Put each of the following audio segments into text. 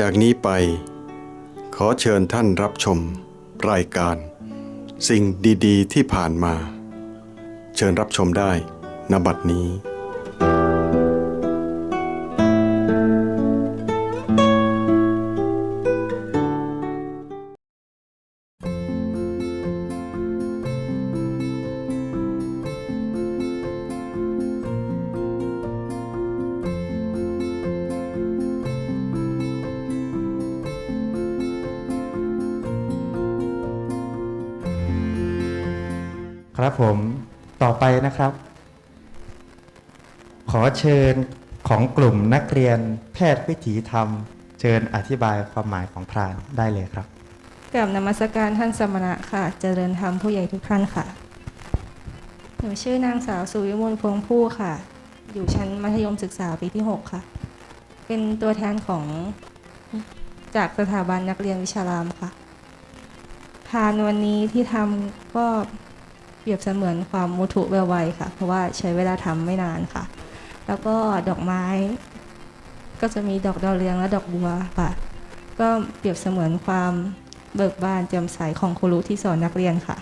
จากนี้ไป ขอเชิญท่านรับชม รายการ สิ่งดี ๆ ที่ผ่านมา เชิญรับชมได้ณบัดนี้ ผมต่อไปนะครับ ขอเชิญของกลุ่มนักเรียนแพทย์วิถีธรรม เชิญอธิบายความหมายของพรานได้เลยครับกับนมัสการท่านสมณะค่ะ เจริญธรรมผู้ใหญ่ทุกท่านค่ะ หนูชื่อนางสาวสุวิมลพวงผู้ค่ะ อยู่ชั้นมัธยมศึกษาปีที่ 6 ค่ะ เป็นตัวแทนของจากสถาบันนักเรียนวิชารามค่ะ ทานวันนี้ที่ทำก็ เปรียบเสมือนความมุทุไวๆค่ะ เพราะว่าใช้เวลาทำไม่นานค่ะ แล้วก็ดอกไม้ ก็จะมีดอกดาวเรืองและดอกบัวค่ะ ก็เปรียบเสมือนความเบิกบานแจ่มใสของครูที่สอนนักเรียนค่ะ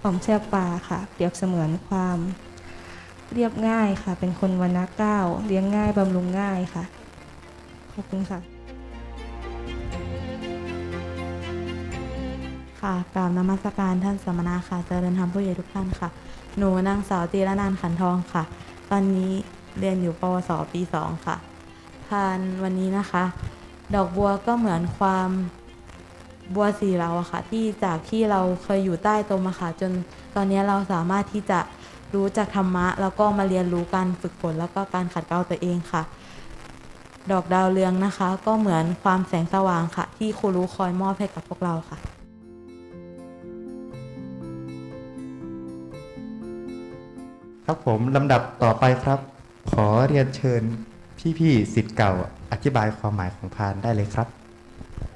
หอมแซ่บปลาค่ะ เปรียบเสมือนความเรียบง่ายค่ะ เป็นคนวันนะเก้าเลี้ยงง่ายบำรุงง่ายค่ะ ขอบคุณค่ะ ค่ะกราบนมัสการท่านสมณะค่ะ เจริญธรรมผู้ใหญ่ทุกท่านค่ะ หนูนางสาวตีละนานขันทองค่ะ ตอนนี้เรียนอยู่ปวสปีสองค่ะ ทานวันนี้นะคะ ดอกบัวก็เหมือนความบัวสีเราอะค่ะ ที่จากที่เราเคยอยู่ใต้ตมอะค่ะ จนตอนนี้เราสามารถที่จะรู้จักธรรมะ แล้วก็มาเรียนรู้การฝึกฝนแล้วก็การขัดเกลาตัวเองค่ะ ดอกดาวเรืองนะคะ ก็เหมือนความแสงสว่างค่ะ ที่ครูรู้คอยมอบให้กับพวกเราค่ะ ครับผมลำดับต่อไปครับ ขอเรียนเชิญพี่ๆสิทธิ์เก่า อธิบายความหมายของพานได้เลยครับ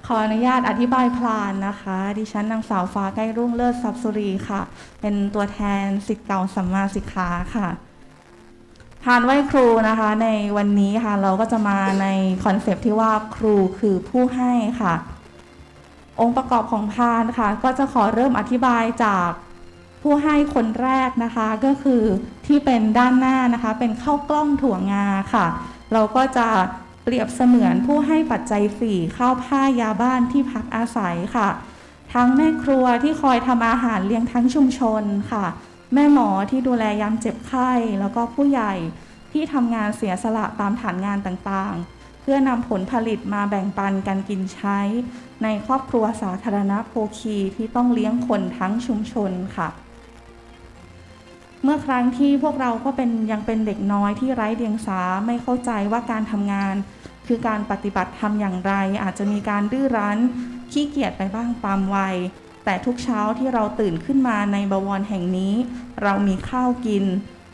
ขออนุญาตอธิบายพลานนะคะ ดิฉันนางสาวฟ้าใกล้รุ่งเลิศทรัพย์สุรีค่ะ เป็นตัวแทนสิทธิ์เก่าสัมมาสิกขาค่ะพานไหว้ครูนะคะในวันนี้ค่ะเราก็จะมาในคอนเซปต์ที่ว่าครูคือผู้ให้ค่ะ องค์ประกอบของพานค่ะ ก็จะขอเริ่มอธิบายจากผู้ให้คนแรกนะคะ ก็คือ ที่เป็นด้านหน้านะคะเป็นข้าวกล้องถั่วงาค่ะ เราก็จะเปรียบเสมือนผู้ให้ปัจจัยสี่ข้าวผ้ายาบ้านที่พักอาศัยค่ะ ทั้งแม่ครัวที่คอยทำอาหารเลี้ยงทั้งชุมชนค่ะ แม่หมอที่ดูแลยามเจ็บไข้ แล้วก็ผู้ใหญ่ที่ทำงานเสียสละตามฐานงานต่างๆ เพื่อนำผลผลิตมาแบ่งปันกันกินใช้ ในครอบครัวสาธารณโภคีที่ต้องเลี้ยงคนทั้งชุมชนค่ะ เมื่อครั้งที่พวกเราก็เป็นยังเป็นเด็กน้อยที่ไร้เดียงสาไม่เข้าใจว่าการทำงาน คือการปฏิบัติทำอย่างไร อาจจะมีการดื้อรั้นขี้เกียจไปบ้างตามวัย แต่ทุกเช้าที่เราตื่นขึ้นมาในบวรแห่งนี้ เรามีข้าวกิน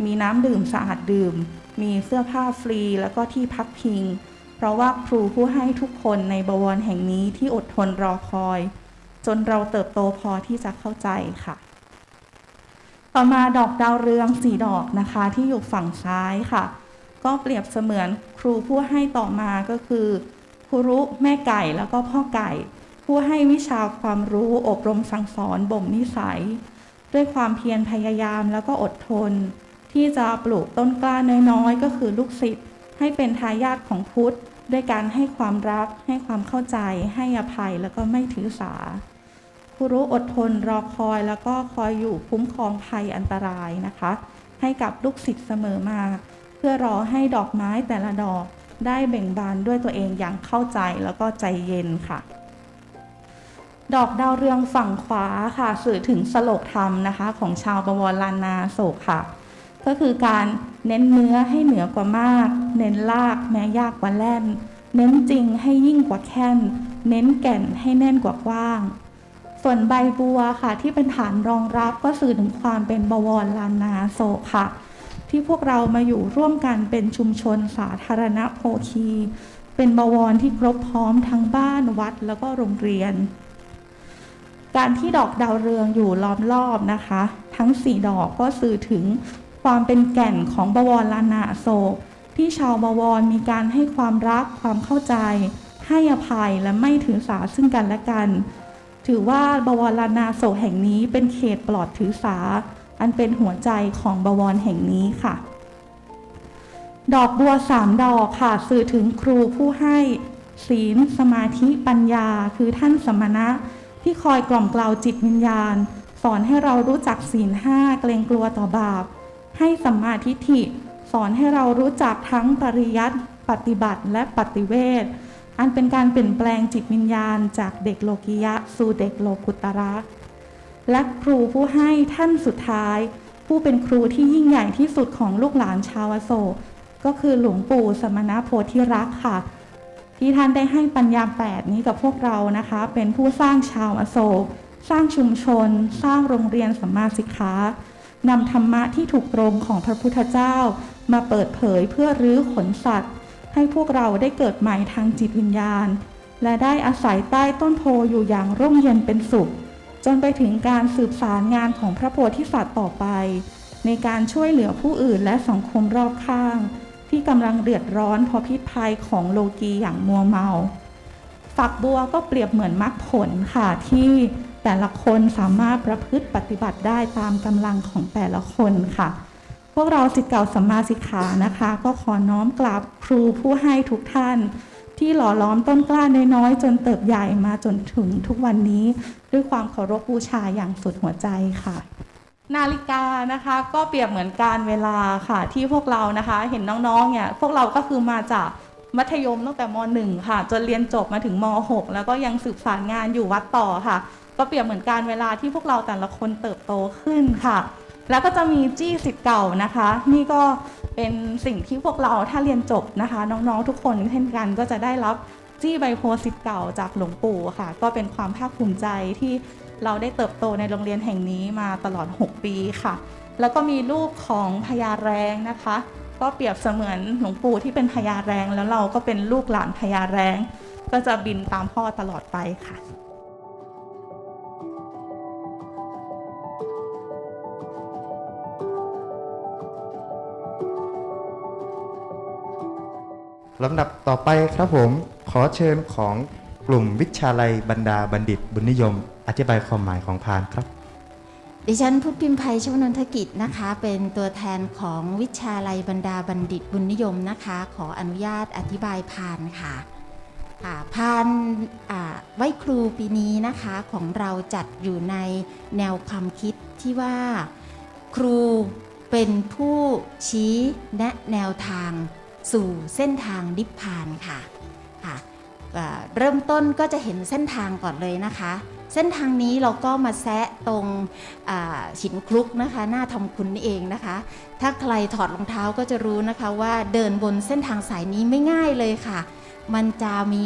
มีน้ำดื่มสะอาดดื่ม มีเสื้อผ้าฟรีแล้วก็ที่พักพิง เพราะว่าครูผู้ให้ทุกคนในบวรแห่งนี้ที่อดทนรอคอย จนเราเติบโตพอที่จะเข้าใจค่ะ ต่อมาดอกดาวเรืองสี่ดอกนะคะที่อยู่ฝั่งซ้ายค่ะ ก็เปรียบเสมือนครูผู้ให้ต่อมาก็คือครูรุแม่ไก่แล้วก็พ่อไก่ ผู้ให้วิชาความรู้อบรมสั่งสอนบ่มนิสัย ด้วยความเพียรพยายามแล้วก็อดทน ที่จะปลูกต้นกล้าน้อยๆ ก็คือลูกศิษย์ให้เป็นทายาทของพุทธ ด้วยการให้ความรัก ให้ความเข้าใจ ให้อภัยแล้วก็ไม่ถือสา ครูรู้อดทนรอคอยแล้วก็คอยอยู่คุ้มครองภัยอันตรายนะคะ ให้กับลูกศิษย์เสมอมา เพื่อรอให้ดอกไม้แต่ละดอกได้เบ่งบานด้วยตัวเองอย่างเข้าใจแล้วก็ใจเย็นค่ะ ดอกดาวเรืองฝั่งขวาค่ะ สื่อถึงสโลกธรรมนะคะ ของชาวบวรลานนาโศกค่ะ ก็คือการเน้นเนื้อให้เหนือกว่ามาก เน้นลากแม้ยากกว่าแล่น เน้นจริงให้ยิ่งกว่าแค่น เน้นแก่นให้แน่นกว่ากว้าง ส่วนใบบัวค่ะ ที่เป็นฐานรองรับก็สื่อถึงความเป็นบวรลานนาโศกค่ะ ที่พวกเรามาอยู่ร่วมกันเป็นชุมชนสาธารณโภคี เป็นบวรที่ครบพร้อมทั้งบ้านวัดแล้วก็โรงเรียน การที่ดอกดาวเรืองอยู่ล้อมรอบนะคะ ทั้งสี่ดอกก็สื่อถึงความเป็นแก่นของบวรลานาโศก ที่ชาวบวรมีการให้ความรักความเข้าใจ ให้อภัยและไม่ถือสาซึ่งกันและกัน ถือว่าบวรนาโศกแห่งนี้เป็นเขตปลอดถือสา อันเป็นหัวใจของบวรแห่งนี้ค่ะ ดอกบัวสามดอกค่ะ สื่อถึงครูผู้ให้ศีล สมาธิปัญญา คือท่านสมณะ ที่คอยกล่อมกล่าวจิตวิญญาณ สอนให้เรารู้จักศีลห้าเกรงกลัวต่อบาป ให้สัมมาทิฏฐิ สอนให้เรารู้จักทั้งปริยัติปฏิบัติและปฏิเวท อันเป็นการเปลี่ยนแปลงจิตวิญญาณ จากเด็กโลกิยะ สู่เด็กโลกุตระและครูผู้ให้ท่านสุดท้าย ผู้เป็นครูที่ยิ่งใหญ่ที่สุดของลูกหลานชาวอโศกก็คือหลวงปู่สมณโพธิรักค่ะ ที่ท่านได้ให้ปัญญาแปดนี้กับพวกเรานะคะ เป็นผู้สร้างชาวอโศก สร้างชุมชน สร้างโรงเรียนสัมมาสิกขานำธรรมะที่ถูกตรงของพระพุทธเจ้า มาเปิดเผยเพื่อรื้อขนสัตว์ ให้พวกเราได้เกิดใหม่ทางจิตวิญญาณ และได้อาศัยใต้ต้นโพอยู่อย่างร่มเย็นเป็นสุข จนไปถึงการสืบสารงานของพระโพธิสัตว์ต่อไป ในการช่วยเหลือผู้อื่นและสังคมรอบข้าง ที่กำลังเดือดร้อนเพราะพิษภัยของโลกีอย่างมัวเมาฝักบัวก็เปรียบเหมือนมรรคผลค่ะที่แต่ละคนสามารถประพฤติปฏิบัติได้ตามกำลังของแต่ละคนค่ะ พวกเราสิทธิ์เก่าสัมมาสิกขานะคะ ก็ขอน้อมกราบครูผู้ให้ทุกท่าน ที่หล่อล้อมต้นกล้าน้อยๆจนเติบใหญ่มาจนถึงทุกวันนี้ด้วยความเคารพบูชาอย่างสุดหัวใจค่ะ นาฬิกานะคะก็เปรียบเหมือนการเวลาค่ะ ที่พวกเรานะคะเห็นน้องๆเนี่ยพวกเราก็คือมาจากมัธยมตั้งแต่ม .1 ค่ะ จนเรียนจบมาถึงม .6 แล้วก็ยังสืบสารงานอยู่วัดต่อค่ะ ก็เปรียบเหมือนการเวลาที่พวกเราแต่ละคนเติบโตขึ้นค่ะ แล้วก็จะมีจี้สิทธิ์เก่านะคะ นี่ก็เป็นสิ่งที่พวกเราถ้าเรียนจบนะคะ น้องๆทุกคนเช่นกันก็จะได้รับจี้ใบโพสิทธิ์เก่าจากหลวงปู่ค่ะ ก็เป็นความภาคภูมิใจที่เราได้เติบโตในโรงเรียนแห่งนี้มาตลอด 6 ปีค่ะ แล้วก็มีรูปของพญาแรงนะคะ ก็เปรียบเสมือนหลวงปู่ที่เป็นพญาแรง แล้วเราก็เป็นลูกหลานพญาแรง ก็จะบินตามพ่อตลอดไปค่ะ ลำดับต่อไปครับผมขอเชิญของกลุ่มวิชาลัยบรรดาบัณฑิตบุญนิยม อธิบายความหมายของพานครับ ดิฉันพุทธพิมภัยชวนนทกิจนะคะ เป็นตัวแทนของวิชาลัยบรรดาบัณฑิตบุญนิยมนะคะ ขออนุญาตอธิบายพานค่ะพานไหวครูปีนี้นะคะของเราจัดอยู่ในแนวความคิดที่ว่าครูเป็นผู้ชี้แนะแนวทาง สู่เส้นทางนิพพานค่ะค่ะเริ่มต้นก็จะเห็นเส้นทางก่อนเลยนะคะ เส้นทางนี้เราก็มาแซะตรงฉินคลุกนะคะ หน้าทำคุณนี่เองนะคะ ถ้าใครถอดรองเท้าก็จะรู้นะคะว่าเดินบนเส้นทางสายนี้ไม่ง่ายเลยค่ะ มันจะมี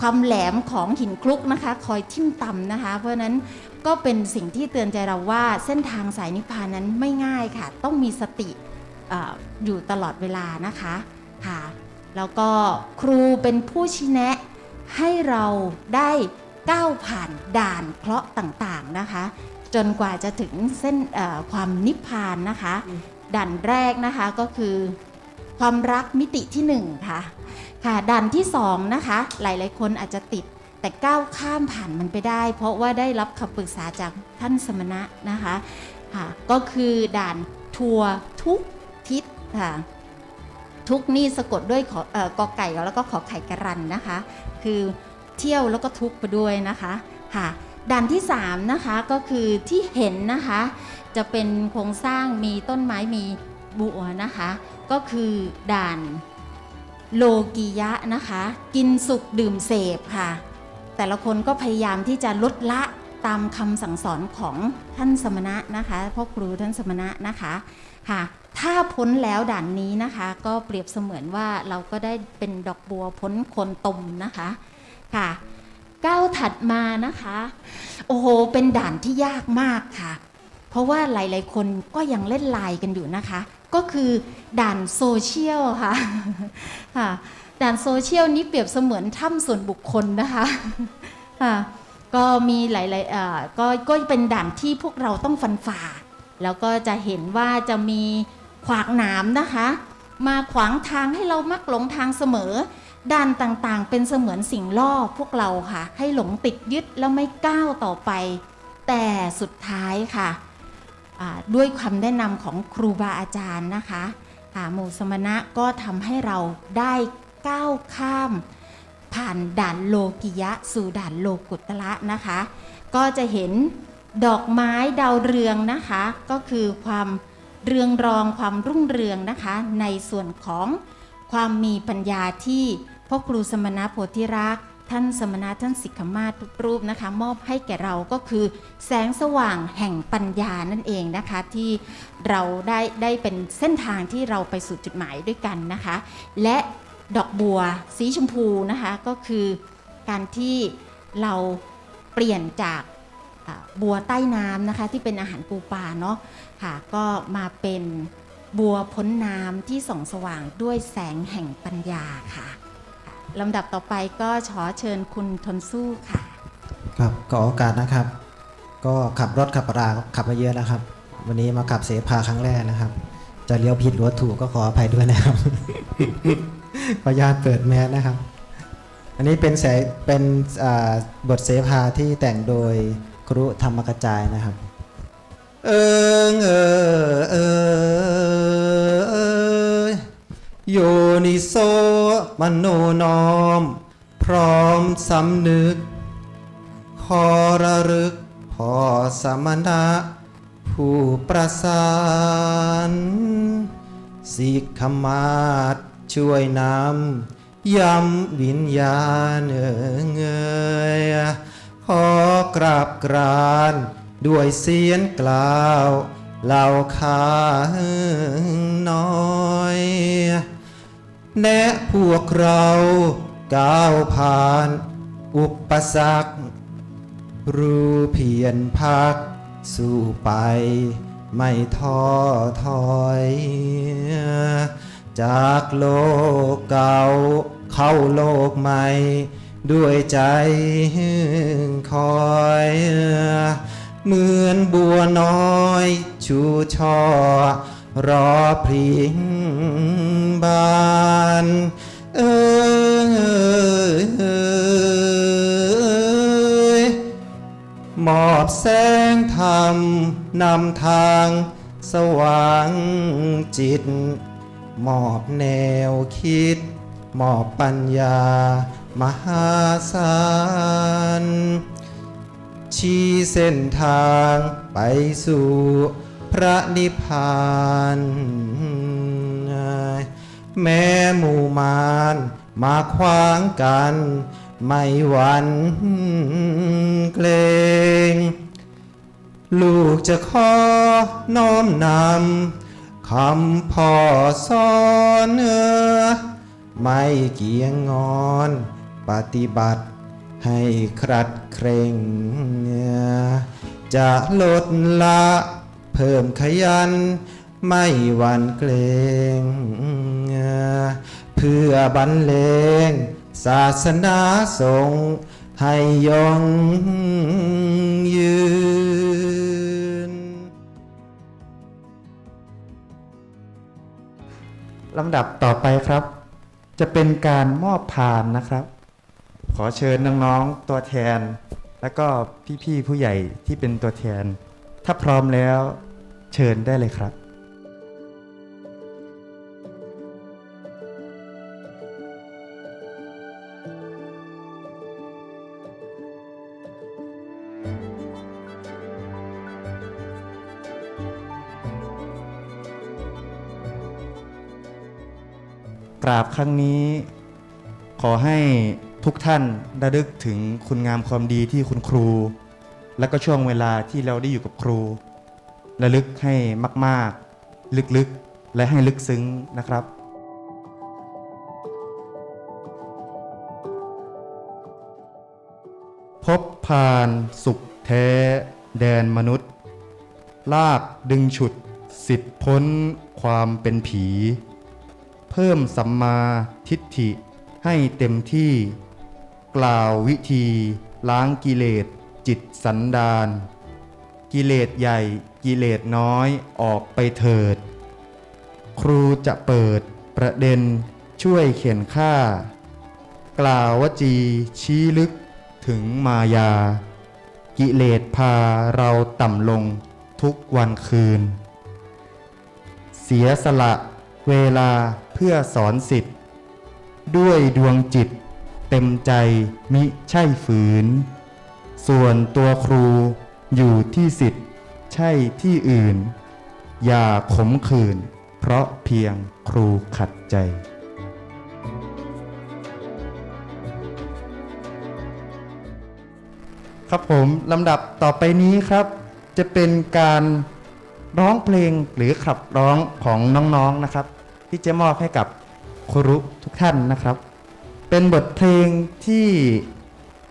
ความแหลมของหินคลุกนะคะ คอยทิ่มต่ำนะคะ เพราะฉะนั้นก็เป็นสิ่งที่เตือนใจเราว่าเส้นทางสายนิพพานนั้นไม่ง่ายค่ะ ต้องมีสติ ออยู่ตลอดเวลานะคะค่ะแล้วก็ครูเป็นผู้ชี้แนะให้เราได้ก้าวผ่านด่านเคราะห์ต่างๆนะคะ จนกว่าจะถึงเส้นความนิพพานนะคะ ด่านแรกนะคะก็คือ ความรักมิติที่หนึ่งค่ะค่ะด่านที่สองนะคะหลายๆ คนอาจจะติดแต่ก้าวข้ามผ่านมันไปได้ เพราะว่าได้รับคำปรึกษาจากท่านสมณะนะคะค่ะก็คือด่านทัวร์ทุก ค่ะทุกนี่สะกดด้วยขอกอไก่แล้วก็ขอไข่กระรันนะคะ คือเที่ยวแล้วก็ทุกไปด้วยนะคะค่ะด่านที่3นะคะก็คือที่เห็นนะคะจะเป็นโครงสร้างมีต้นไม้มีบัวนะคะ ก็คือด่านโลกียะนะคะ กินสุขดื่มเสพค่ะ แต่ละคนก็พยายามที่จะลดละตามคำสั่งสอนของท่านสมณะนะคะพ่อครูท่านสมณะนะคะค่ะ ถ้าพ้นแล้วด่านนี้นะคะ ก็เปรียบเสมือนว่าเราก็ได้เป็นดอกบัวพ้นโคนตมนะคะค่ะก้าวถัดมานะคะ โอ้โห เป็นด่านที่ยากมากค่ะ เพราะว่าหลาย ๆ คนก็ยังเล่นไลน์กันอยู่นะคะ ก็คือด่านโซเชียลค่ะค่ะ ด่านโซเชียลนี้เปรียบเสมือนถ้ำส่วนบุคคลนะคะค่ะก็มีหลายๆเอ่อก็ก็เป็นด่านที่พวกเราต้องฟันฝ่า แล้วก็จะเห็นว่าจะมี ขวากหนามนะคะ มาขวางทางให้เรามักหลงทางเสมอด่านต่างๆ เป็นเสมือนสิ่งล่อพวกเราค่ะ ให้หลงติดยึดแล้วไม่ก้าวต่อไป แต่สุดท้ายค่ะด้วยคำแนะนำของครูบาอาจารย์นะคะอ่าหมู่สมณะก็ทำให้เราได้ก้าวข้าม ผ่านด่านโลกิยะ สู่ด่านโลกุตละนะคะ ก็จะเห็นดอกไม้ดาวเรืองนะคะ ก็คือความ เรืองรองความรุ่งเรืองนะคะ ในส่วนของความมีปัญญาที่พ่อครูสมณะโพธิรักษ์ท่านสมณะท่านสิกขมาศทุกรูปนะคะ มอบให้แก่เราก็คือ แสงสว่างแห่งปัญญานั่นเองนะคะ ที่เราได้ได้เป็นเส้นทางที่เราไปสู่จุดหมายด้วยกันนะคะ และดอกบัวสีชมพูนะคะก็คือการที่เราเปลี่ยนจาก บัวใต้น้ำนะคะที่เป็นอาหารปูปลาเนาะค่ะก็มาเป็นบัวพ้นน้ำที่ส่องสว่างด้วยแสงแห่งปัญญาค่ะลำดับต่อไปก็ขอเชิญคุณทนสู้ค่ะ ครับขอโอกาสนะครับ ก็ขับรถขับราขับมาเยอะนะครับ วันนี้มาขับเสพาครั้งแรกนะครับ จะเลี้ยวผิดหรือถูกก็ขออภัยด้วยนะครับขออนุญาตเปิดแมสนะครับ อันนี้เป็นแสเป็นบทเสพาที่แต่งโดย ครุธรรมกระจายนะครับ เอิงเออเออเอยโยนิโสมโนนอม พร้อมสำนึก ขอระลึกพอสมณะ ผู้ประสานสิกขมาศช่วยนำย้ำวิญญาณเอ่ยเงย อกราบกราน ด้วยเสียงกล่าวเล่าข้าน้อย แนะพวกเราก้าวผ่าน อุปสรรค รู้เพียรพัก สู้ไปไม่ท้อถอย จากโลกเก่าเข้าโลกใหม่ ด้วยใจคอย เหมือนบัวน้อย ชูช่อรอพริงบานเอยมอบแสงธรรมนำทางสว่างจิตมอบแนวคิดมอบปัญญา มหาศาลชี้เส้นทางไปสู่พระนิพพานแม้หมู่มารมาขวางกัน ไม่หวั่นเกรง ลูกจะขอน้อมนำคำพ่อสอนเออไม่เกียงงอน ปฏิบัติ ให้ครัดเคร่ง จะลดละเพิ่มขยัน ไม่หวั่นเกรงเพื่อบรรเลง ศาสนาสงฆ์ให้ยงยืนลำดับต่อไปครับ จะเป็นการมอบพานนะครับ ขอเชิญน้องๆตัวแทน แล้วก็พี่ๆผู้ใหญ่ที่เป็นตัวแทน ถ้าพร้อมแล้วเชิญได้เลยครับกราบครั้งนี้ ขอให้ ทุกท่านระลึกถึงคุณงามความดีที่คุณครู และก็ช่วงเวลาที่เราได้อยู่กับครู ระลึกให้มากๆ ลึกๆ และให้ลึกซึ้งนะครับพบพานสุขแท้ แดนมนุษย์ ลากดึงฉุด สิทธิพ้นความเป็นผี เพิ่มสัมมาทิฏฐิให้เต็มที่ กล่าววิธี ล้างกิเลสจิตสันดานกิเลสใหญ่กิเลสน้อยออกไปเถิด ครูจะเปิดประเด็นช่วยเขียนค่า กล่าววจีชี้ลึกถึงมายา กิเลสพาเราต่ำลงทุกวันคืน เสียสละเวลาเพื่อสอนสิทธิ์ ด้วยดวงจิต เต็มใจมิใช่ฝืน ส่วนตัวครูอยู่ที่สิทธิ์ใช่ที่อื่น อย่าขมขื่นเพราะเพียงครูขัดใจครับผมลำดับต่อไปนี้ครับ จะเป็นการร้องเพลงหรือขับร้องของน้องๆนะครับ ที่จะมอบให้กับครูทุกท่านนะครับ เป็นบทเพลงที่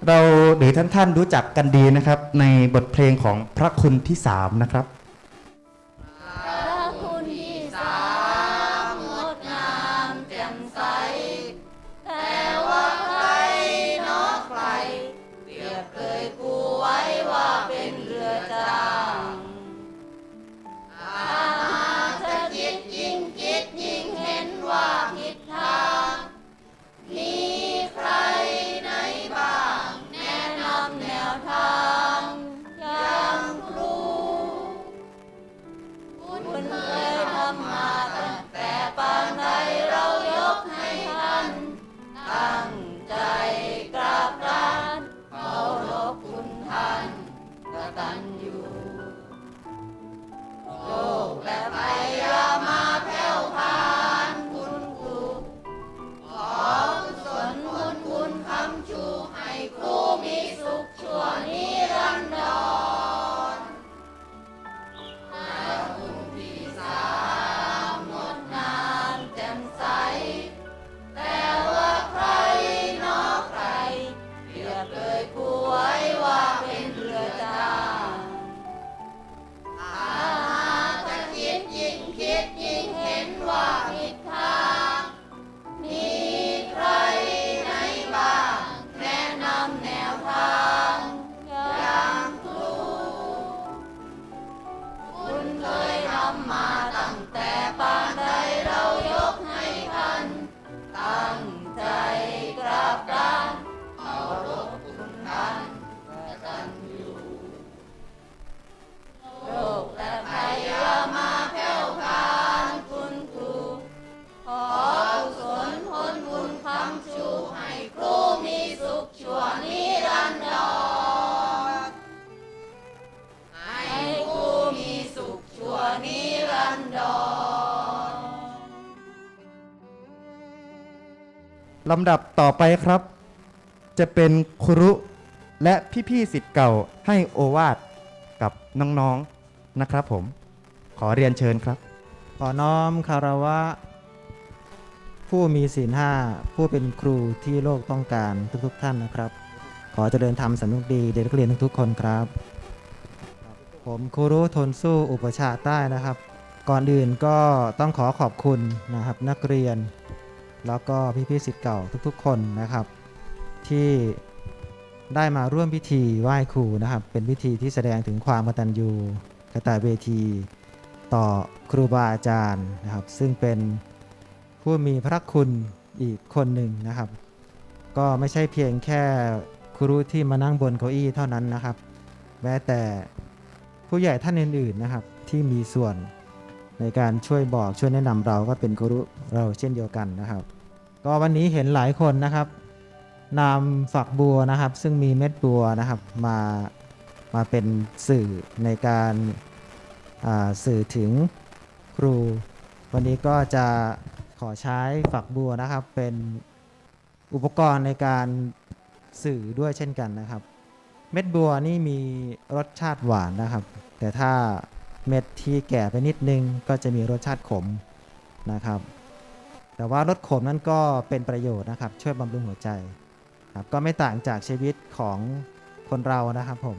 เราหรือท่านท่านรู้จักกันดีนะครับ ในบทเพลงของพระคุณที่สามนะครับ ลำดับต่อไปครับ จะเป็นครุและพี่ๆสิทธิ์เก่าให้โอวาทกับน้องๆนะครับผม ขอเรียนเชิญครับ ขอน้อมคารวะ ผู้มีศีลห้าผู้เป็นครูที่โลกต้องการทุกๆท่านนะครับ ขอเจริญธรรมสำนุกดีเด็กนักเรียนทุกๆคนครับ ผมครูรู้ทนสู้อุปชาใต้นะครับ ก่อนอื่นก็ต้องขอขอบคุณนะครับนักเรียน แล้วก็พี่ๆสิทธิ์เก่าทุกๆ คนนะครับ ที่ได้มาร่วมพิธีไหว้ครูนะครับ เป็นพิธีที่แสดงถึงความกตัญญูกตเวที ต่อครูบาอาจารย์นะครับ ซึ่งเป็นผู้มีพระคุณอีกคนหนึ่งนะครับ ก็ไม่ใช่เพียงแค่ครูที่มานั่งบนเก้าอี้เท่านั้นนะครับ แม้แต่ผู้ใหญ่ท่านอื่นๆนะครับ ที่มีส่วน ในการช่วยบอกช่วยแนะนำเราก็เป็นครูเราเช่นเดียวกันนะครับ ก็วันนี้เห็นหลายคนนะครับนำฝักบัวนะครับ ซึ่งมีเม็ดบัวนะครับมามาเป็นสื่อในการาสื่อถึงครู วันนี้ก็จะขอใช้ฝักบัวนะครับ เป็นอุปกรณ์ในการสื่อด้วยเช่นกันนะครับ เม็ดบัวนี่มีรสชาติหวานนะครับ แต่ถ้า เม็ดที่แก่ไปนิดนึงก็จะมีรสชาติขมนะครับ แต่ว่ารสขมนั้นก็เป็นประโยชน์นะครับ ช่วยบำรุงหัวใจครับก็ไม่ต่างจากชีวิตของคนเรานะครับผม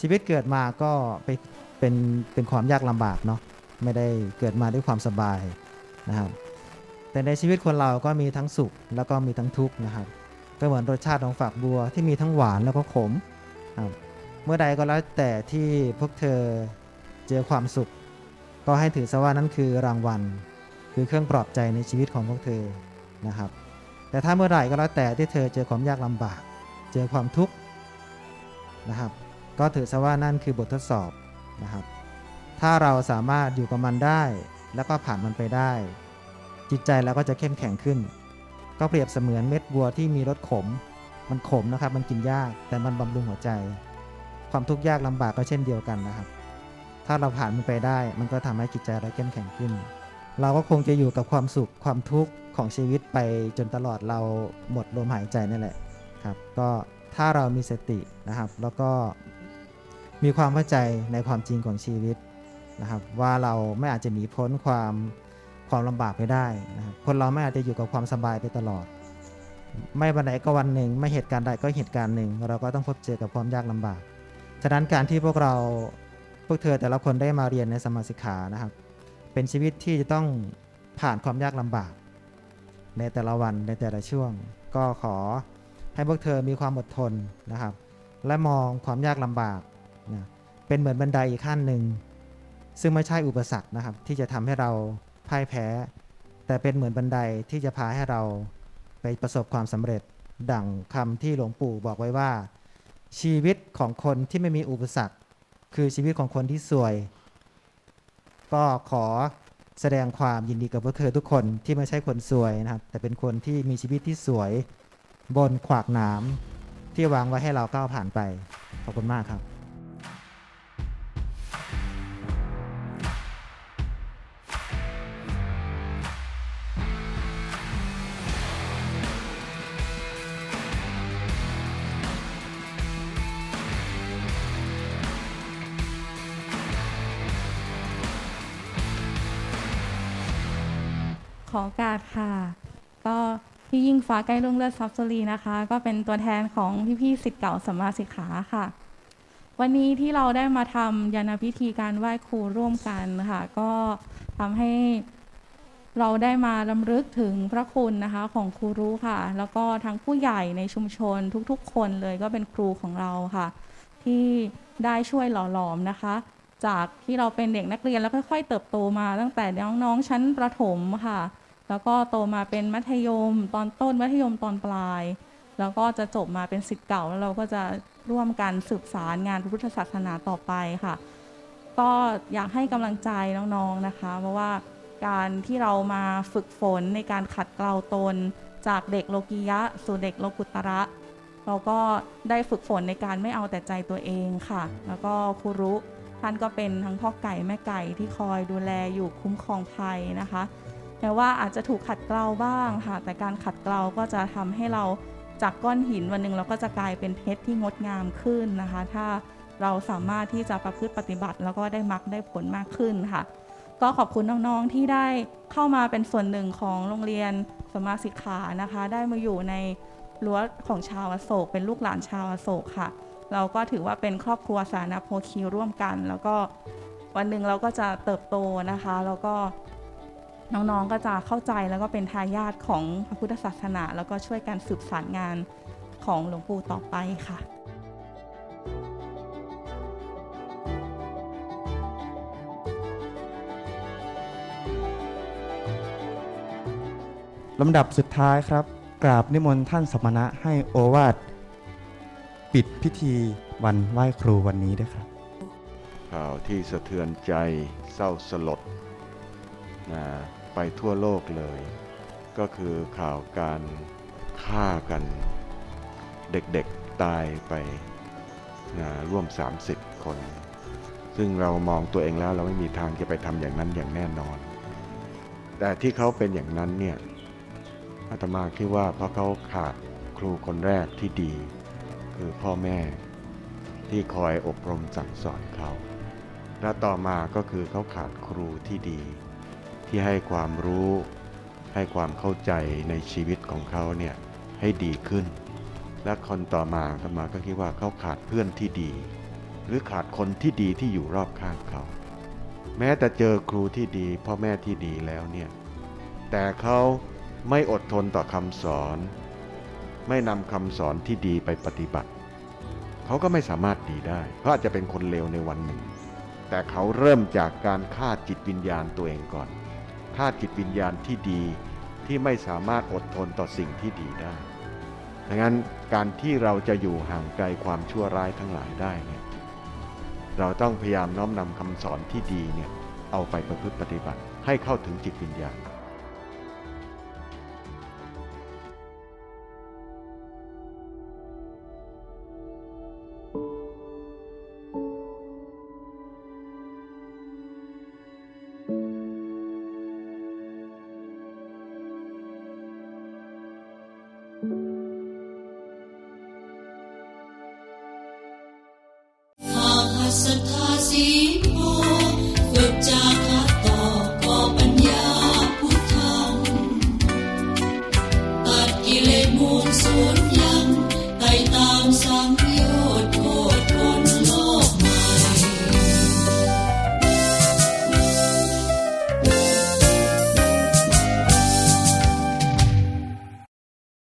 ชีวิตเกิดมาก็ไปเป็นเป็นความยากลำบากเนาะไม่ได้เกิดมาด้วยความสบายนะครับ แต่ในชีวิตคนเราก็มีทั้งสุขแล้วก็มีทั้งทุกข์นะครับก็เหมือนรสชาติของฝักบัวที่มีทั้งหวานแล้วก็ขมครับเมื่อใดก็แล้วแต่ที่พวกเธอ เจอความสุข ก็ให้ถือซะว่านั่นคือรางวัล คือเครื่องปลอบใจในชีวิตของพวกเธอนะครับ แต่ถ้าเมื่อไหร่ก็แล้วแต่ที่เธอเจอความยากลำบาก เจอความทุกข์นะครับ ก็ถือซะว่านั่นคือบททดสอบนะครับ ถ้าเราสามารถอยู่กับมันได้ แล้วก็ผ่านมันไปได้ จิตใจเราก็จะเข้มแข็งขึ้น ก็เปรียบเสมือนเม็ดบัวที่มีรสขม มันขมนะครับ มันกินยากแต่มันบำรุงหัวใจ ความทุกข์ยากลำบากก็เช่นเดียวกันนะครับ ถ้าเราผ่านมันไปได้ มันก็ทำให้จิตใจเราเข้มแข็งขึ้น เราก็คงจะอยู่กับความสุขความทุกข์ของชีวิตไปจนตลอดเราหมดลมหายใจนั่นแหละครับ ก็ถ้าเรามีสตินะครับ แล้วก็มีความเข้าใจในความจริงของชีวิตนะครับ ว่าเราไม่อาจจะหนีพ้นความความลำบากไปได้นะครับคนเราไม่อาจจะอยู่กับความสบายไปตลอด ไม่วันไหนก็วันหนึ่ง ไม่เหตุการณ์ใดก็เหตุการณ์หนึ่ง เราก็ต้องพบเจอกับความยากลำบาก ฉะนั้นการที่พวกเรา พวกเธอแต่ละคนได้มาเรียนในสมาสิกขานะครับ เป็นชีวิตที่จะต้องผ่านความยากลำบาก ในแต่ละวันในแต่ละช่วง ก็ขอให้พวกเธอมีความอดทนนะครับ และมองความยากลำบากนะเป็นเหมือนบันไดอีกขั้นหนึ่ง ซึ่งไม่ใช่อุปสรรคนะครับ ที่จะทำให้เราพ่ายแพ้ แต่เป็นเหมือนบันไดที่จะพาให้เราไปประสบความสำเร็จดั่งคำที่หลวงปู่บอกไว้ว่า ชีวิตของคนที่ไม่มีอุปสรรค คือชีวิตของคนที่สวย ก็ขอแสดงความยินดีกับพวกเธอทุกคนที่ไม่ใช่คนสวยนะครับ แต่เป็นคนที่มีชีวิตที่สวยบนขวากหนามที่วางไว้ให้เราก้าวผ่านไป ขอบคุณมากครับ ขอโอกาสค่ะ ก็พี่ยิ่งฟ้าใกล้รุ่งเลือดซับซุรีนะคะ ก็เป็นตัวแทนของพี่ๆสิทธิ์เก่าสัมมาสิกขาค่ะ วันนี้ที่เราได้มาทำยานาพิธีการไหว้ครูร่วมกันค่ะ ก็ทำให้เราได้มาลำลึกถึงพระคุณนะคะของครูรู้ค่ะ แล้วก็ทั้งผู้ใหญ่ในชุมชนทุกๆ คนเลยก็เป็นครูของเราค่ะ ที่ได้ช่วยหล่อหลอมนะคะ จากที่เราเป็นเด็กนักเรียนแล้วค่อยๆ เติบโตมาตั้งแต่น้องๆชั้นประถมค่ะ แล้วก็โตมาเป็นมัธยมตอนต้นมัธยมตอนปลาย แล้วก็จะจบมาเป็นสิทธิ์เก่าแล้วเราก็จะร่วมกันสืบสารงานพระพุทธศาสนาต่อไปค่ะ ก็อยากให้กำลังใจน้องๆนะคะ เพราะว่าการที่เรามาฝึกฝนในการขัดเกลาตน จากเด็กโลกียะ สู่เด็กโลกุตระ เราก็ได้ฝึกฝนในการไม่เอาแต่ใจตัวเองค่ะ แล้วก็ครูรุท่านก็เป็นทั้งพ่อไก่แม่ไก่ที่คอยดูแลอยู่คุ้มครองภัยนะคะ แม้ว่าอาจจะถูกขัดเกลาบ้างค่ะ แต่การขัดเกลาก็จะทำให้เราจากก้อนหินวันหนึ่งเราก็จะกลายเป็นเพชรที่งดงามขึ้นนะคะ ถ้าเราสามารถที่จะประพฤติปฏิบัติ แล้วก็ได้มักได้ผลมากขึ้นค่ะ ก็ขอบคุณน้องๆที่ได้เข้ามาเป็นส่วนหนึ่งของโรงเรียนสมมาสิกขานะคะ ได้มาอยู่ในรั้วของชาวอโศก เป็นลูกหลานชาวอโศกค่ะ เราก็ถือว่าเป็นครอบครัวสานาโพคีร่วมกัน แล้วก็วันหนึ่งเราก็จะเติบโตนะคะ แล้วก็ น้องๆก็จะเข้าใจแล้วก็เป็นทายาทของพระพุทธศาสนา แล้วก็ช่วยกันสืบสารงานของหลวงปู่ต่อไปค่ะลำดับสุดท้ายครับ กราบนิมนต์ท่านสมณะให้โอวาทปิดพิธีวันไหว้ครูวันนี้ด้วยครับ ข่าวที่สะเทือนใจเศร้าสลดนะ ไปทั่วโลกเลย ก็คือข่าวการฆ่ากันเด็กๆตายไปนะร่วม 30 คน ซึ่งเรามองตัวเองแล้วเราไม่มีทางจะไปทำอย่างนั้นอย่างแน่นอน แต่ที่เขาเป็นอย่างนั้นเนี่ยอาตมาคิดว่าเพราะเขาขาดครูคนแรกที่ดี คือพ่อแม่ที่คอยอบรมสั่งสอนเขา และต่อมาก็คือเขาขาดครูที่ดี ที่ให้ความรู้ ให้ความเข้าใจในชีวิตของเขาเนี่ยให้ดีขึ้น และคนต่อมาก็มาก็คิดว่าเขาขาดเพื่อนที่ดี หรือขาดคนที่ดีที่อยู่รอบข้างเขา แม้แต่เจอครูที่ดีพ่อแม่ที่ดีแล้วเนี่ยแต่เขาไม่อดทนต่อคำสอน ไม่นำคำสอนที่ดีไปปฏิบัติ เขาก็ไม่สามารถดีได้เขาอาจจะเป็นคนเลวในวันหนึ่ง แต่เขาเริ่มจากการฆ่าจิตวิญญาณตัวเองก่อน ธาตุจิตวิญญาณที่ดีที่ที่ไม่สามารถอดทนต่อสิ่งที่ดีได้ดังนั้นการที่เราจะอยู่ห่างไกลความชั่วร้ายทั้งหลายได้เนี่ยเราต้องพยายามน้อมนำคำสอนที่ดีเนี่ยเอาไปประพฤติปฏิบัติให้เข้าถึงจิตวิญญาณ